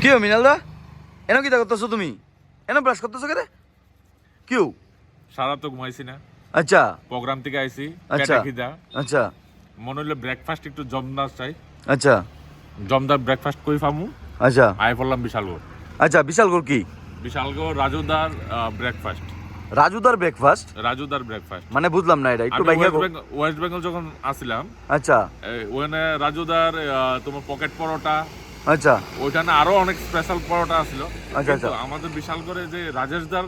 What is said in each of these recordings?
কি হো মিনাল দা? এন কি করতেছো তুমি? এন ব্রাশ করতেছো কে কিউ সারা তো ঘুমাইছি না। আচ্ছা। প্রোগ্রাম থেকে আইছি আচ্ছা। খিদা। আচ্ছা। মনে হইলে ব্রেকফাস্ট একটু জমদার চাই। আচ্ছা। জমদার ব্রেকফাস্ট কই ফামু আচ্ছা। আয় পড়লাম বিশালগড়। আচ্ছা বিশালগড় কি? বিশালগড় রাজুদার ব্রেকফাস্ট রাজুদার ব্রেকফাস্ট রাজুদার ব্রেকফাস্ট মানে বুঝলাম না এটা একটু বাইকে ওয়েস্ট বেঙ্গল যখন আসছিলাম আচ্ছা। ওখানে রাজুদার তোমার পকেট পরোটা আচ্ছা। ওইখানে আরও অনেক স্পেশাল পরোটা ছিল আচ্ছা, কিন্তু আমাদের বিশাল করে যে রাজেশদার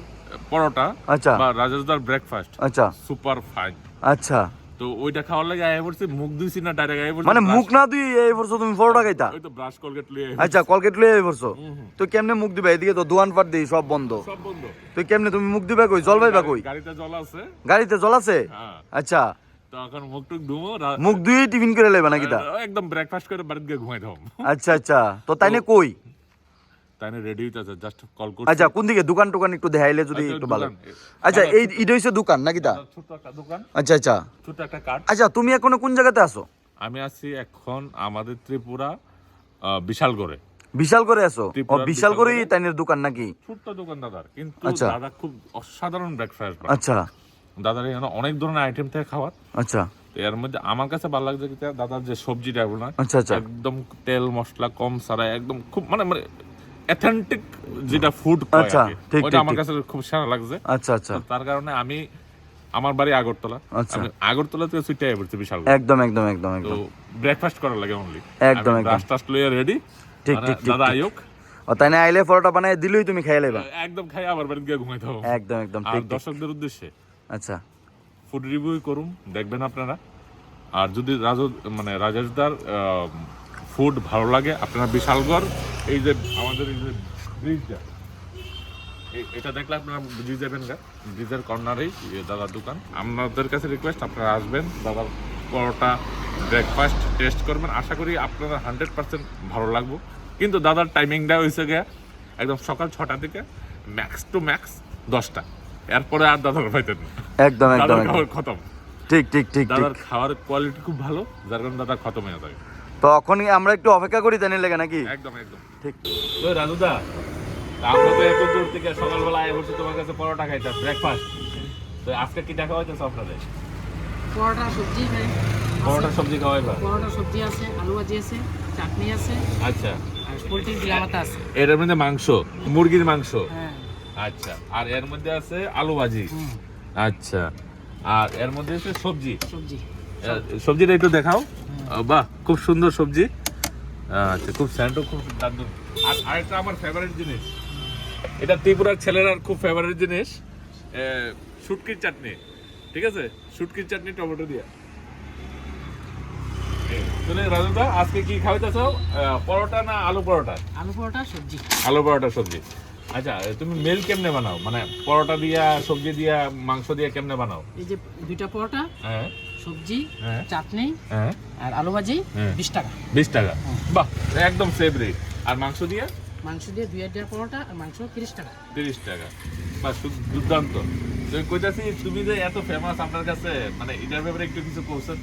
পরোটা আচ্ছা। বা রাজেশদার ব্রেকফাস্ট আচ্ছা। সুপার ফাইন আচ্ছা। তো ওইটা খাওয়ার লাগে আয় পড়ছি মুখ ধুইছি না ডাইরেক্ট আয় পড়ছি মানে মুখ না তুই এই বছর তুমি পরোটা খাইতা? ওই তো ব্রাশ কলগেট লিয়ে আচ্ছা কলকেট লয়ে হুম, হুম। তো কেমনে মুখ দিবা এদিকে তো দোকান পাট দিই সব বন্ধ। সব বন্ধ। তো কেমনে তুমি মুখ দিবা কই? জল পাইবা কই? গাড়িতে জল আছে। গাড়িতে জল আছে? হ্যাঁ। আচ্ছা। তো এখন মুখ টুক ধুমো মুখ ধুয়ে টিফিন করে লেবা নাকি তা? একদম ব্রেকফাস্ট করে বাড়িতে গিয়ে ঘুমাই দাও আচ্ছা আচ্ছা। তো তাইনে কই? তাই না রেডি হইতেছে জাস্ট কল করছি। আচ্ছা কোন দিকে? দোকান টোকান একটু দেখাইলে যদি আচ্ছা, একটু ভালো। আচ্ছা এই এটা হইছে দোকান নাকি তা? ছোট্ট একটা দোকান। আচ্ছা আচ্ছা। ছোট্ট একটা কার্ড আচ্ছা তুমি এখন কোন জায়গাতে আছো? আমি আছি এখন আমাদের ত্রিপুরা আহ, বিশালগড়ে। বিশাল করে আছো? ও বিশাল করেই? তাইনের দোকান নাকি? ছোট্ট দোকান দাদার কিন্তু আচ্ছা। দাদা খুব অসাধারণ ব্রেকফাস্ট আচ্ছা। দাদার এখানে অনেক ধরনের আইটেম থেকে খাওয়ার। আচ্ছা। এর মধ্যে আমার কাছে ভালো লাগছে কি দাদার যে সবজিটা এগুলো না আচ্ছা আচ্ছা। একদম তেল মশলা কম সারা একদম খুব মানে মানে অথেন্টিক যেটা ফুড আচ্ছা, ঠিক, আমার কাছে খুব সারা লাগছে। আচ্ছা আচ্ছা। তার কারণে আমি আমার বাড়ি আগরতলা। আচ্ছা। আমি আগরতলা থেকে পড়ছি বিশাল একদম একদম একদম একদম। ব্রেকফাস্ট করার লাগে অনলি একদম, একদম। রাস্তা লইয়া রেডি ঠিক, ঠিক, দাদা ও তাইনে আইলে পরোটা বানাই দিলেই তুমি খাই একদম খাই আবার বাড়িতে গিয়ে ঘুমাইতে হবে। একদম একদম ঠিক। দর্শকদের উদ্দেশ্যে আচ্ছা। ফুড রিভিউ করুন, দেখবেন আপনারা। আর যদি রাজ মানে রাজেশদার ফুড ভালো লাগে, আপনারা বিশালগড়, এই যে আমাদের এই যে ব্রিজটা এটা দেখলে আপনারা বুঝে যাবেন গা। ব্রিজের কর্নারেই দাদার দোকান। আপনাদের কাছে রিকোয়েস্ট আপনারা আসবেন, দাদার পরোটা ব্রেকফাস্ট টেস্ট করবেন। আশা করি আপনারা হান্ড্রেড পার্সেন্ট ভালো লাগবে। কিন্তু দাদার টাইমিংটা হয়েছে গিয়া, একদম সকাল ছটা থেকে ম্যাক্স টু ম্যাক্স দশটা। এরপরে আর দাদার পাইতেন না। একদম একদম খতম। ঠিক ঠিক ঠিক ঠিক। দাদার খাওয়ার কোয়ালিটি খুব ভালো যার কারণে দাদা খতম হয়ে যাবে। তখন আমরা একটু অপেক্ষা করি তাইনে লেগে নাকি? একদম একদম। ঠিক। তো রাজুদা আমরা তো এত দূর থেকে সকালবেলা আয় বসে তোমার কাছে পরোটা খাইতে ব্রেকফাস্ট তো আজকে কি দেখা হইতেছে আপনাদের? পরোটা সবজি ভাই। পরোটা সবজি খাওয়াইবা পরোটা সবজি আছে আলু ভাজি আছে চাটনি আছে। আচ্ছা। আর পোলট্রির বিলামাতা আছে। এর মধ্যে মাংস মুরগির মাংস। হ্যাঁ। আচ্ছা আর এর মধ্যে আছে আলু ভাজি। আচ্ছা আর এর মধ্যে আছে সবজি। সবজি। সবজিটা একটু দেখাও। বাহ খুব সুন্দর সবজি। আচ্ছা খুব স্যান্ডও খুব দারুণ। আর আরেকটা আমার ফেভারিট জিনিস। এটা ত্রিপুরার ছেলেরার খুব ফেভারিট জিনিস। শুটকির চাটনি। ঠিক আছে? শুটকির চাটনি টমেটো দিয়া। তাহলে রাজুদা আজকে কি খাওয়াইতেছ? পরোটা না আলু পরোটা? আলু পরোটা সবজি। আলু পরোটা সবজি। আচ্ছা তুমি মেল কেমনে বানাও? মানে পরোটা দিয়া সবজি দিয়া মাংস দিয়া কেমনে বানাও? এই যে দুইটা পরোটা হ্যাঁ। সবজি হ্যাঁ। চাটনি হ্যাঁ। আর আলু ভাজি হ্যাঁ। বিশ টাকা। বিশ টাকা। বাহ একদম সেভ রেট আর মাংস দিয়ে? মাংস দিয়ে দুই হাজার পরোটা আর মাংস তিরিশ টাকা। তিরিশ টাকা। বা দুর্দান্ত। তুমি কইতাছি তুমি যে এত ফেমাস আপনার কাছে মানে এটার ব্যাপারে একটু কিছু কৌশল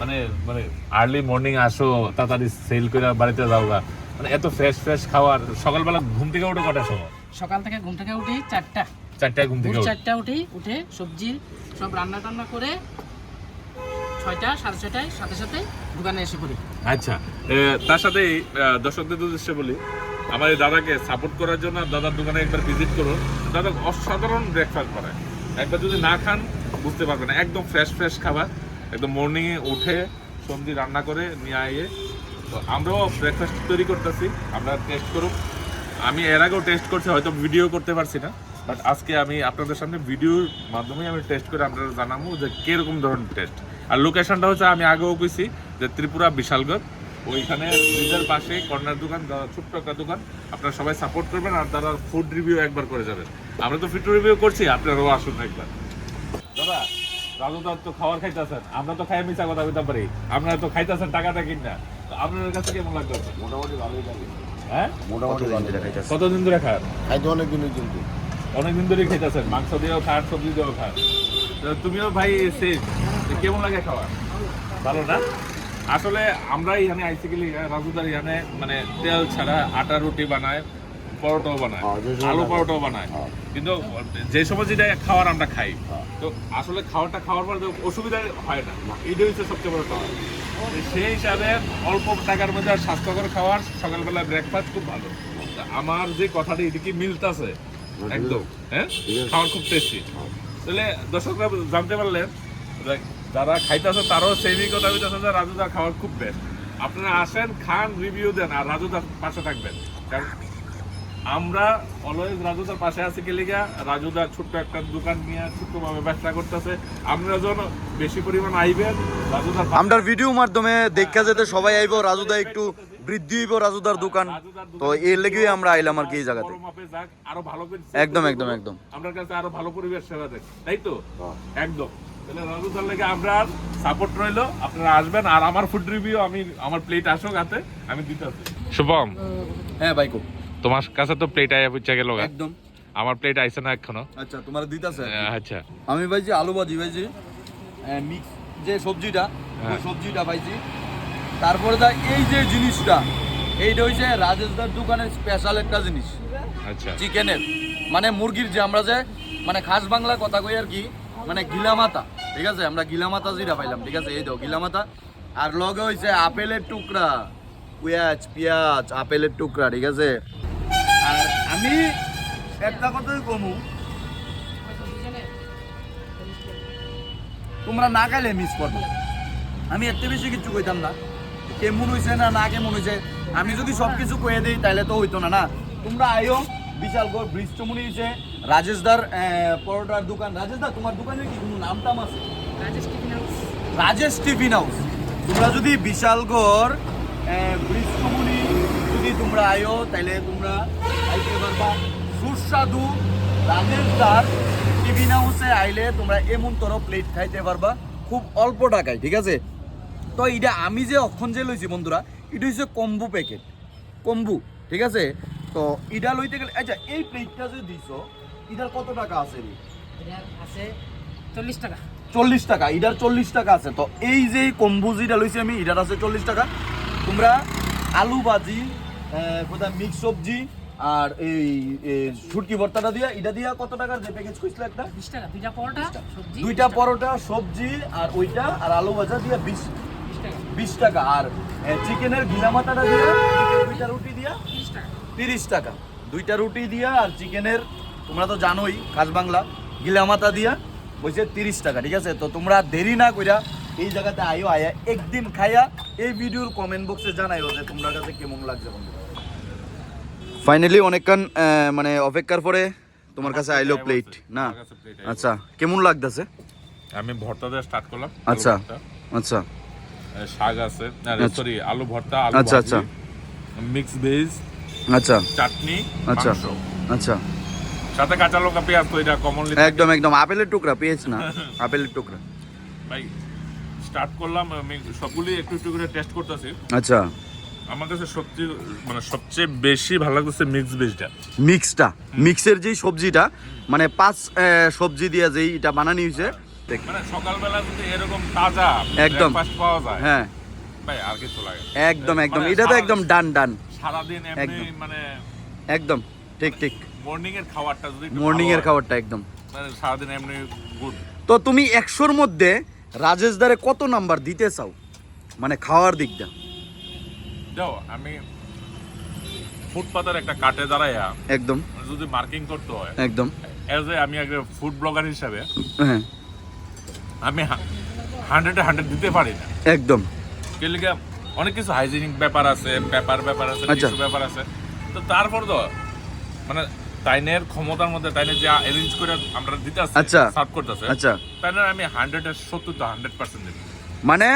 মানে মানে আর্লি মর্নিং আসো তাড়াতাড়ি সেল করে বাড়িতে যাও গা মানে এত ফ্রেশ ফ্রেশ খাওয়ার সকালবেলা ঘুম থেকে উঠে কটার সময়? সকাল থেকে ঘুম থেকে উঠি চারটা। চারটায় ঘুম থেকে চারটা উঠি উঠে সবজি সব রান্না টান্না করে ছয়টা সাড়ে ছয়টায় সাথে সাথে দোকানে এসে পড়ি। আচ্ছা তার সাথে দর্শকদের উদ্দেশ্যে বলি আমার এই দাদাকে সাপোর্ট করার জন্য দাদার দোকানে একবার ভিজিট করুন। দাদা অসাধারণ ব্রেকফাস্ট বানায়। একবার যদি না খান বুঝতে পারবেন একদম ফ্রেশ ফ্রেশ খাবার। একদম মর্নিংয়ে উঠে সবজি রান্না করে নিয়ে আইয়ে তো আমরাও ব্রেকফাস্ট তৈরি করতেছি, আমরা টেস্ট করুন আমি এর আগেও টেস্ট করছি, হয়তো ভিডিও করতে পারছি না। বাট আজকে আমি আপনাদের সামনে ভিডিওর মাধ্যমে আমি টেস্ট করে আপনাদের জানাব যে কীরকম ধরনের টেস্ট আর লোকেশনটা হচ্ছে, আমি আগেও কইছি যে ত্রিপুরা বিশালগড়। ওইখানে ব্রিজের পাশে কর্নার দোকান ছোট্ট একটা দোকান। আপনারা সবাই সাপোর্ট করবেন আর তারা ফুড রিভিউ একবার করে যাবেন। আমরা তো ফুড রিভিউ করছি, আপনারাও আসুন একবার। দাদা রাজু দাদ তো খাবার খাইতেছেন, আমরা তো খাই মিশা কথা কইতে পারি। আপনারা তো খাইতেছেন, টাকাটা কিনা। তো আপনাদের কাছে কেমন লাগবে মোটামুটি ভালোই লাগে। হ্যাঁ? মোটামুটি কতদিন ধরে খান? খাইতে অনেক দিনের কিন্তু অনেকদিন ধরে খাইতেছেন মাংস দিয়েও খান সবজি দিয়েও খান। তুমিও ভাই সেম কেমন লাগে খাওয়া? ভালো না? আসলে আমরা এখানে আইসি গেলে রাজুদার এখানে মানে তেল ছাড়া আটা রুটি বানায় পরোটাও বানায় হ্যাঁ, যে সময় আলু। পরোটাও বানায়। হ্যাঁ। কিন্তু যে সময় যেটা খাওয়ার আমরা খাই। তো আসলে খাওয়াটা খাওয়ার পর তো অসুবিধা হয় না। এটা হচ্ছে সবচেয়ে বড় খাওয়া। সেই হিসাবে অল্প টাকার মধ্যে আর স্বাস্থ্যকর খাওয়ার সকালবেলা ব্রেকফাস্ট খুব ভালো। আমার যে কথাটা এদিকে মিলতাছে? একদম হ্যাঁ? খাওয়ার খুব টেস্টি তাহলে দর্শকরা জানতে পারলেন যারা খাইতেছে তারও সেই কথা হইতেছে যে রাজুদার খাওয়ার খুব বেস্ট আপনারা আসেন খান রিভিউ দেন আর রাজুদার পাশে থাকবেন। কারণ আমরা অলওয়েজ রাজুদার পাশে আছি কেলিগা রাজুদার ছোট্ট একটা দোকান নিয়ে ছোট্টভাবে ব্যবসা করতেছে। আমরা যখন বেশি পরিমাণ আইবেন রাজুদার আমরার ভিডিও মাধ্যমে দেখা যেতে সবাই আইব রাজুদা একটু বৃদ্ধি হইব রাজুদার দোকান। তো এর লেগেই আমরা আইলাম আর কি এই জায়গাতে। যাক, আরও ভালো করে একদম, একদম, একদম। আমার কাছে আরও ভালো পরিবেশ সেবা দেয় তাই তো। একদম। তাহলে রাজুদার লেগে আমরা সাপোর্ট রইল। আপনারা আসবেন আর আমার ফুড রিভিউ আমি আমার প্লেট আসুক হাতে আমি দিতে আছি শুভম। হ্যাঁ বাইকো। তোমার কাছে তো প্লেট আয়া বুঝা গেল একদম। আমার প্লেট আইছে না এখনও। আচ্ছা তোমার দিতাছে? আচ্ছা। আমি পাইছি আলু ভাজি পাইছি মিক্স যে সবজিটা ওই হ্যাঁ। সবজিটা পাইছি তারপরে দা এই যে জিনিসটা এইটা হইছে রাজেশদার দোকানের স্পেশাল একটা জিনিস। আচ্ছা। চিকেনের। মানে মুরগির যে আমরা যে মানে খাস বাংলা কথা কই আর কি মানে গিলামাতা ঠিক আছে? আমরা গিলামাতা যেটা পাইলাম ঠিক আছে? এই দাও গিলা মাথা। আর লগে হইছে আপেলের টুকরা। পেঁয়াজ পেঁয়াজ আপেলের টুকরা ঠিক আছে? আমি একটা কথাই কমু। তোমরা না খাইলে মিস করবে। আমি এত বেশি কিছু কইতাম না। কেমন হইছে না না কেমন হইছে আমি যদি সব কিছু কয়ে দিই তাহলে তো হইতো না না? তোমরা আইও বিশাল গড় ব্রিজ চমুনি হইছে রাজেশদার পরোটার দোকান। রাজেশদা তোমার দোকানের কি কোনো নাম টাম আছে? Rajesh tiffin house. Rajesh tiffin house. তোমরা যদি বিশালগড় ব্রিজ কমুনি যদি তোমরা আয়ো তাহলে তোমরা আইতে পারবা। সুস্বাদু রাজেশদার টিফিন হাউসে আইলে তোমরা এমন তর প্লেট খাইতে পারবা খুব অল্প টাকায় ঠিক আছে? তো এটা আমি যে অক্ষণ যে লইছি বন্ধুরা এটা হচ্ছে কম্বু প্যাকেট কম্বু ঠিক আছে? তো এটা লইতে গেলে আচ্ছা এই প্লেটটা যে দিছো এটার কত টাকা আছে আছে চল্লিশ টাকা। চল্লিশ টাকা ইটার চল্লিশ টাকা আছে। তো এই যে কম্বু কম্বুজিটা লইছি আমি ইটার আছে চল্লিশ টাকা। তোমরা আলু ভাজি কোথায় মিক্স সবজি আর এই শুটকি ভর্তাটা দিয়া এটা দিয়া কত টাকার যে প্যাকেজ কইছিল একটা? বিশ টাকা দুইটা পরোটা সবজি দুইটা পরোটা সবজি আর ওইটা আর আলু ভাজা দিয়া বিশ। বিশ টাকা। আর চিকেনের গিলা মাথাটা দিয়া দুইটা রুটি দিয়া তিরিশ টাকা। দুইটা রুটি দিয়া আর চিকেনের তোমরা তো জানোই খাস বাংলা গিলামাতা দিয়া বলছে তিরিশ টাকা ঠিক আছে? তো তোমরা দেরি না কইরা এই জায়গাতে আইও আয়া একদিন খাইয়া এই ভিডিওর কমেন্ট বক্সে জানাইও যে তোমরা কাছে কেমন লাগছে বন্ধু। ফাইনালি অনেকক্ষণ মানে অপেক্ষার পরে তোমার কাছে আইলো প্লেট না। আচ্ছা কেমন লাগতেছে? আমি ভর্তা দিয়ে স্টার্ট করলাম আচ্ছা। আচ্ছা। শাক আছে আচ্ছা। সরি আলু ভর্তা আলু আচ্ছা, আচ্ছা। মিক্স ভেজ আচ্ছা। চাটনি আচ্ছা। আচ্ছা। সাথে কাঁচা লঙ্কা পেঁয়াজ তো এটা কমনলি একদম একদম। আপেলের টুকরা পেয়েছ না আপেলের টুকরা। ভাই স্টার্ট করলাম আমি সবগুলি একটু একটু করে টেস্ট করতেছি। আচ্ছা। আমার কাছে সবচেয়ে মানে সবচেয়ে বেশি ভালো লাগতেছে মিক্স ভেজটা মিক্সটা মিক্সের যেই সবজিটা মানে পাঁচ সবজি দিয়ে যেই এটা বানানি হয়েছে মানে সকালবেলা যদি এরকম তাজা একদম। পাওয়া যায় হ্যাঁ। ভাই আর কিছু লাগে একদম একদম। মানে এটা তো একদম ডান ডান সারাদিন এমনি। মানে একদম। ঠিক ঠিক। মর্নিং এর খাবারটা যদি মর্নিং এর খাবারটা একদম। মানে সারাদিন এমনি গুড তো তুমি একশোর মধ্যে রাজেশ দারে কত নাম্বার দিতে চাও? মানে খাওয়ার দিকটা। যাও আমি ফুটপাতের একটা কাটে দাঁড়াইয়া একদম। যদি মার্কিং করতে হয় একদম। এজ এ আমি একটা ফুড ব্লগার হিসাবে হ্যাঁ। আমি হান্ড্রেডে হান্ড্রেড দিতে পারি না। একদম। কেলিকা অনেক কিছু হাইজিনিক ব্যাপার আছে ব্যাপার ব্যাপার আছে আচ্ছা। কিছু ব্যাপার আছে। তো তারপর তো মানে তাইনের ক্ষমতার মধ্যে যে অ্যারেঞ্জ করে আমরা দিতে আচ্ছা। সার্ভ করতেছে আচ্ছা। আমি হান্ড্রেডের সত্তর তো হান্ড্রেড পার্সেন্ট মানে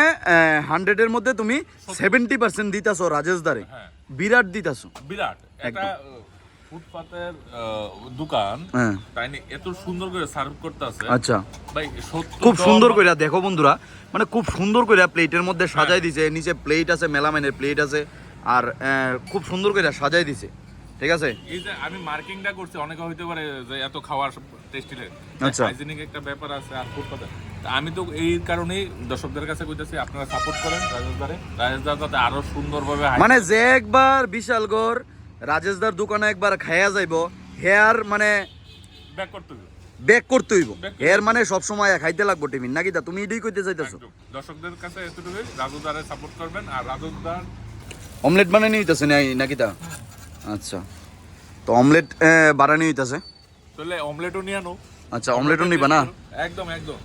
হান্ড্রেডের মধ্যে তুমি সেভেন্টি পার্সেন্ট দিতাছো রাজেশ দারে। হ্যাঁ। বিরাট দিতাছো। বিরাট। একটা ফুটপাতের দোকান হ্যাঁ। তাই নিয়ে এত সুন্দর করে সার্ভ করতেছে। আচ্ছা। ভাই খুব সুন্দর করে দেখো বন্ধুরা মানে খুব সুন্দর করে প্লেটের মধ্যে সাজাই দিছে নিচে প্লেট আছে মেলামাইনের প্লেট আছে আর খুব সুন্দর করে সাজাই দিছে। ঠিক আছে? এই যে আমি মার্কিংটা করছি অনেকে হইতে পারে যে এত খাওয়ার টেস্টিলে আচ্ছা। হাইজিনিক একটা ব্যাপার আছে আর ফুটপাতে তা আমি তো এই কারণেই দর্শকদের কাছে কইতাছি আপনারা সাপোর্ট করেন রাজেশদারে রাজেশদার যাতে আরও সুন্দরভাবে মানে যে একবার বিশালগড় রাজেশদার দোকানে একবার খাইয়া যাইব হেয়ার মানে ব্যাক করতে হবে ব্যাক করতে হইব। হেয়ার মানে সব সময় খাইতে লাগবো টিফিন। নাকি তা তুমি এটাই কইতে চাইতেছো। দর্শকদের কাছে এতটুকুই। রাজুদারে সাপোর্ট করবেন আর রাজুদার অমলেট বানানি হইতাছে নাকি তা? আচ্ছা। তো অমলেট বাড়ানি হইতাছে? তাহলে অমলেটও নিয়ে আনো। আচ্ছা অমলেটও নিবা না? একদম একদম।